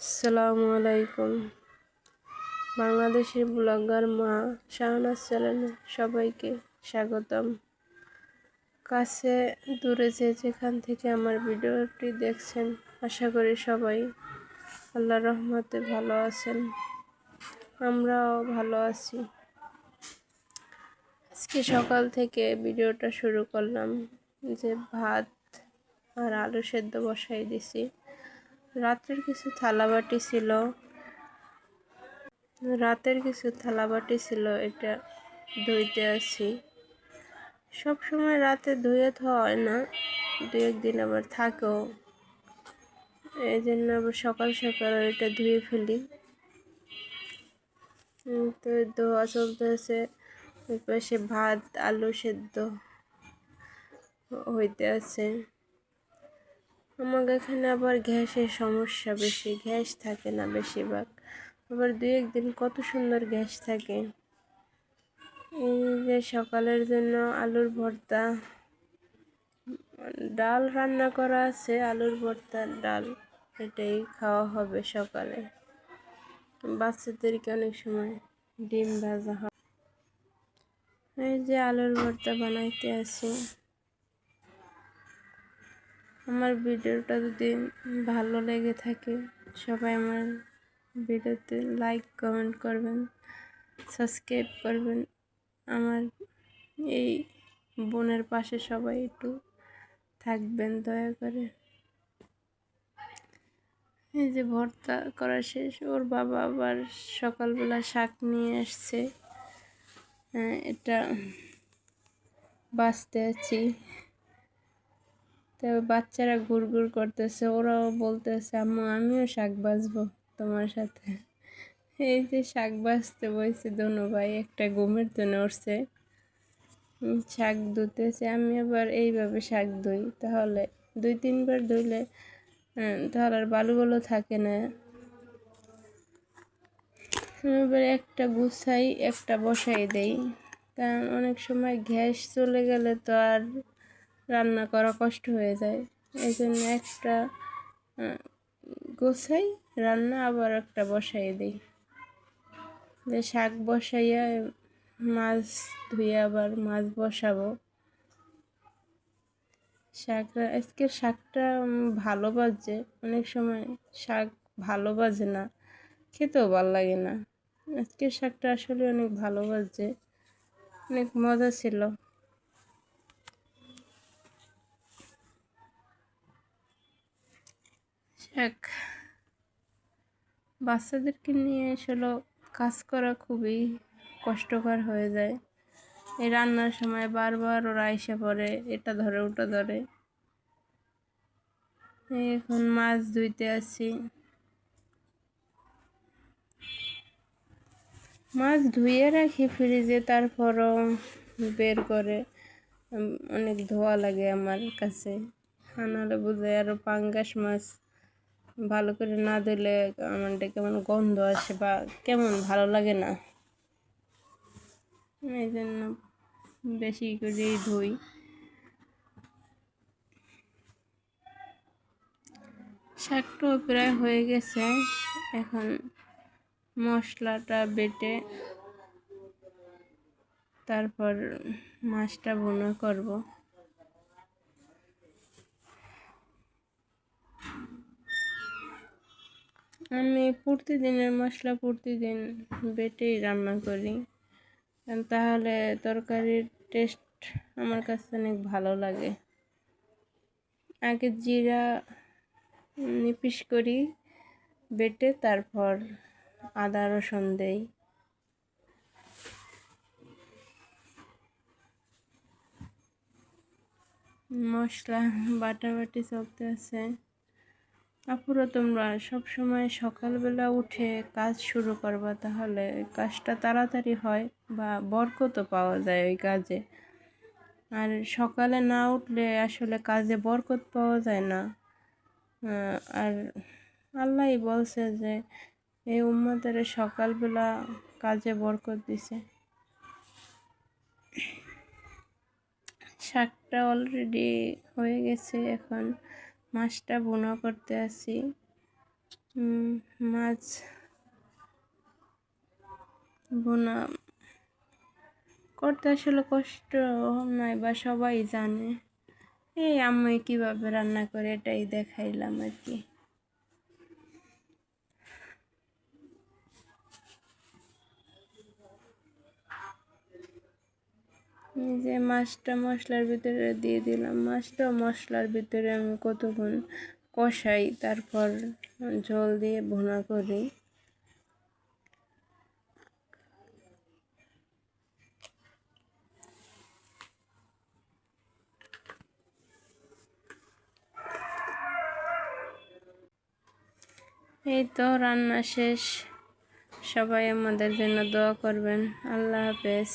আসসালামু আলাইকুম। বাংলাদেশের ব্লগার মা শাহনাজ চ্যানেলে সবাইকে স্বাগতম। কাছে দূরে যে যেখান থেকে আমার ভিডিওটি দেখছেন, আশা করি সবাই আল্লাহ রহমতে ভালো আছেন। আমরাও ভালো আছি। আজকে সকাল থেকে ভিডিওটা শুরু করলাম যে ভাত আর আলু সেদ্ধ বসাই দিছি। রাতের কিছু থালাবাটি ছিল। রাতের কিছু থালাবাটি ছিল, এটা ধুইতে আছি। সব সময় রাতে ধুয়ে তো হয় না দু একদিন আবার থাকেও। এই জন্য আবার সকাল সকাল এটা ধুয়ে ফেলি। তো ধোয়া চলতেছে, ওই পাশে ভাত, আলু সেদ্ধ হইতে আছে। আমাদের এখানে আবার গ্যাসের সমস্যা, বেশি গ্যাস থাকে না বেশিরভাগ। আবার দু একদিন কত সুন্দর গ্যাস থাকে। এই যে সকালের জন্য আলুর ভর্তা, ডাল রান্না করা আছে, আলুর ভর্তা, ডাল এটাই খাওয়া হবে সকালে। বাচ্চাদেরকে অনেক সময় ডিম ভাজা হয়। এই যে আলুর ভর্তা বানাইতে আছি আমার ভিডিওটা যদি ভালো লেগে থাকে, সবাই আমার ভিডিওতে লাইক কমেন্ট করবেন সাবস্ক্রাইব করবেন। আমার এই বোনের পাশে সবাই একটু থাকবেন দয়া করে। এই যে ভর্তা করা শেষ, ওর বাবা আবার সকালবেলা শাক নিয়ে আসছে। এটা বাঁচতে আছি। তবে বাচ্চারা ঘুর ঘুর করতেছে, ওরাও বলতেছে, আম্মু, আমিও শাক বাজবো তোমার সাথে। এই যে শাক বাজতে বইছে দোনো ভাই, একটা ঘুমের জন্য উঠছে, শাক ধুতেছে, আমি আবার এইভাবে শাক ধুই, তাহলে দুই তিনবার ধুইলে তাহলে আর বালুগুলো থাকে না। এবার একটা গুছাই, একটা বসাই দেই, কারণ অনেক সময় গ্যাস চলে গেলে তো আর রান্না করা কষ্ট হয়ে যায়। এই জন্য একটা গোছাই, রান্না আবার একটা বসাই দিই। যে শাক বসাইয়া মাছ ধুয়ে আবার মাছ বসাবো। শাক, আজকে শাকটা ভালো বাজে অনেক সময় শাক ভালো বাজে না, খেতেও ভালো লাগে না। আজকের শাকটা আসলে অনেক ভালো বাজে অনেক মজা ছিল। এক বাচ্চাদেরকে নিয়ে আসলে কাজ করা খুবই কষ্টকর হয়ে যায়। এই রান্নার সময় বারবার ওরা এসে পড়ে, এটা ধরে, ওটা ধরে। এখন মাছ ধুইতে আছি মাছ ধুয়ে রাখি ফ্রিজে, তারপরও বের করে। অনেক ধোয়া লাগে আমার কাছে। আনালে বুঝে আরও পাঙ্গাস মাছ ভালো করে না দিলে আমারটা কেমন গন্ধ আসে বা কেমন ভালো লাগে না। এই জন্য বেশি করেই ধুই। শাকটাও প্রায় হয়ে গেছে। এখন মশলাটা বেটে তারপর মাছটা বোনা করব। আমি প্রতিদিনের মশলা প্রতিদিন বেটেই রান্না করি। তাহলে তরকারির টেস্ট আমার কাছে অনেক ভালো লাগে। আগে জিরা নিপিস করি, বেটে তারপর আদা রসুন দেই। মশলা বাটাবাটি চলতে আছে। আপুরা, তোমরা সব সময় সকালবেলা উঠে কাজ শুরু করবা, তাহলে কাজটা তাড়াতাড়ি হয় বা বরকতও পাওয়া যায় ওই কাজে। আর সকালে না উঠলে আসলে কাজে বরকত পাওয়া যায় না। আর আল্লাহ বলছে যে এই উম্মাদের সকালবেলা কাজে বরকত দিছে। শাকটা অলরেডি হয়ে গেছে এখন। মাছটা বোনা করতে আসি। মাছ বোনা করতে আসলে কষ্ট নয় বা সবাই জানে। এই আমি কীভাবে রান্না করে এটাই দেখাইলাম আর কি। যে মাছটা মশলার ভিতরে দিয়ে দিলাম। মাছটা মশলার ভিতরে আমি কতক্ষণ কষাই, তারপর জল দিয়ে ভুনা করি। এই তো রান্না শেষ। সবাই আমাদের জন্য দোয়া করবেন। আল্লাহ হাফেজ।